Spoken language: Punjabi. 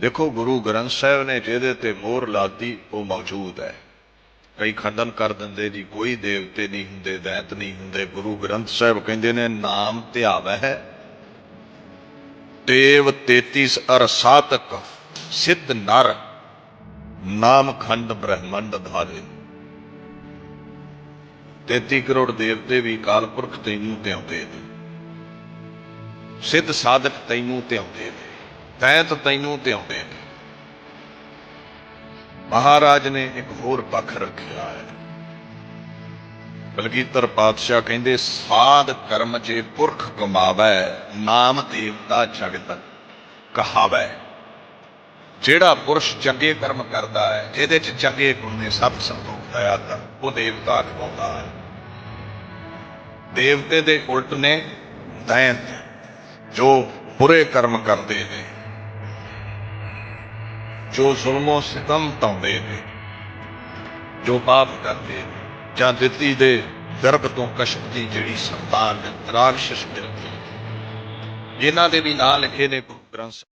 ਦੇਖੋ, ਗੁਰੂ ਗ੍ਰੰਥ ਸਾਹਿਬ ਨੇ ਜਿਹਦੇ ਤੇ ਮੋਹਰ ਲਾਤੀ, ਉਹ ਮੌਜੂਦ ਹੈ। ਕਈ ਖੰਡਨ ਕਰ ਦਿੰਦੇ ਜੀ, ਕੋਈ ਦੇਵਤੇ ਨਹੀਂ ਹੁੰਦੇ, ਦੈਤ ਨਹੀਂ ਹੁੰਦੇ। ਗੁਰੂ ਗ੍ਰੰਥ ਸਾਹਿਬ ਕਹਿੰਦੇ ਨੇ, ਨਾਮ ਧਿਆਵੈ ਦੇਵ 33 ਅਰ ਸਿੱਧ ਨਰ, ਨਾਮ ਖੰਡ ਬ੍ਰਹਮੰਡ ਧਾਰੇ। 33 ਕਰੋੜ ਦੇਵਤੇ ਵੀ ਕਾਲ ਪੁਰਖ ਤੈਨੂੰ ਧਿਆਉਂਦੇ ਨੇ। ਸਿੱਧ ਸਾਧਕ ਤੈਨੂੰ ਧਿਆਉਂਦੇ ਨੇ। ਦੈਤ ਤੈਨੂੰ ਆਉਂਦੇ ਨੇ। ਮਹਾਰਾਜ ਨੇ ਇੱਕ ਹੋਰ ਪੱਖ ਰੱਖਿਆ ਹੈ। ਬਲਗੀਧਰ ਪਾਤਸ਼ਾਹ ਕਹਿੰਦੇ, ਸਾਧ ਕਰਮ ਜੇ ਪੁਰਖ ਕਮਾਵੈ, ਨਾਮ ਦੇਵਤਾ ਜਗਤ ਕਹਾਵੈ। ਜਿਹੜਾ ਪੁਰਸ਼ ਚੰਗੇ ਕਰਮ ਕਰਦਾ ਹੈ ਇਹਦੇ ਚ ਚੰਗੇ ਗੁਣ ਨੇ, ਸਭ ਸੰਤੋਖ ਦਇਆ ਦਾ ਉਹ ਦੇਵਤਾ ਕਹਾਉਂਦਾ ਹੈ। ਦੇਵਤੇ ਦੇ ਉਲਟ ਨੇ ਦੈਂਤ ਜੋ ਬੁਰੇ ਕਰਮ ਕਰਦੇ ਨੇ ਜੋ ਜ਼ੁਲਮੋਂ ਸਿਤਮ ਤਾਉਂਦੇ ਨੇ, ਜੋ ਪਾਪ ਕਰਦੇ ਨੇ, ਜਾਂ ਦਿੱਤੀ ਦੇ ਗਰਭ ਤੋਂ ਕਸ਼ਪ ਦੀ ਜਿਹੜੀ ਸੰਤਾਨ ਰਾਖਸ਼ ਮਿਲਦੀ ਜਿਨ੍ਹਾਂ ਦੇ ਵੀ ਨਾਂ ਲਿਖੇ ਨੇ ਗੁਰੂ ਗ੍ਰੰਥ ਸਾਹਿਬ।